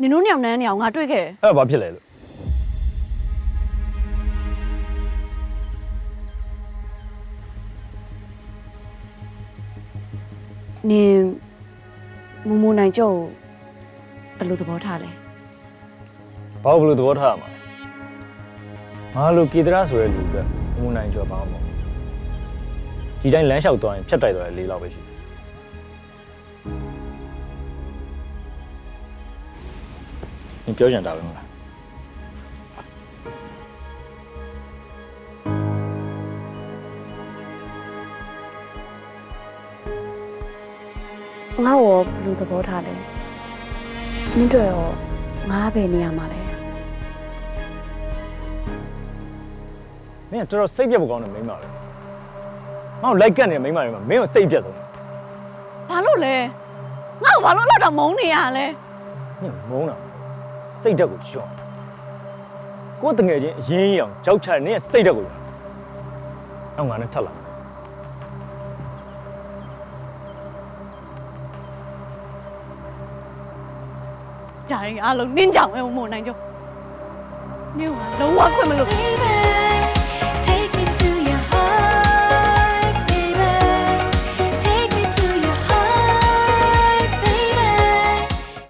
နင်တို့ညောင်နှန်းညောင်ငါတွေ့ခဲ့တယ်အဲ့ဒါဘာဖြစ်လဲလို့နင်မူမူနိုင်ကျော်ကိုဘယ်လိုသဘောထားလဲဘာလို့ဘယ်လိုသဘောထားရမှာလဲငါလိုကေတရာဆိုတဲ့လူကမုံနိုင်ကျော်ပါမှာဒီတိုင်းလမ်းလျှောက်သွားရင်ဖြတ်တိုက်သွားတယ်လေးလောက်ပဲရှိတယ် င်ပြောချင်တာပဲမလားငါ့ရောဘယ်လိုသဘောထားလဲမင်းတို့ရောငါပဲနေရမှာလဲမင်းကတော်တော်စိတ်ပြတ်ဖို့ကောင်းတယ်မိန်းမပဲငါ့ကိုလိုက်ကတ်နေတဲ့မိန်းမတွေမှာမင်းကိုစိတ်ပြတ်ဆုံးဘာလို့လဲငါ့ကိုဘာလို့လောက်တော့မုန်းနေရလဲမင်းကမုန်းတာ စိတ်ဓာတ်ကိုရှော့ကိုယ်တငယ်ချင်းအရင်ကြီးအောင်ကြောက်ချတယ်နင်းရဲ့စိတ်ဓာတ်ကိုနောက်ငါနဲ့ထပ်လာဒါရင်အားလုံးနင်းကြောင်ပဲမမနိုင်ကျော်နင်ကလုံးဝခွင့်မလို့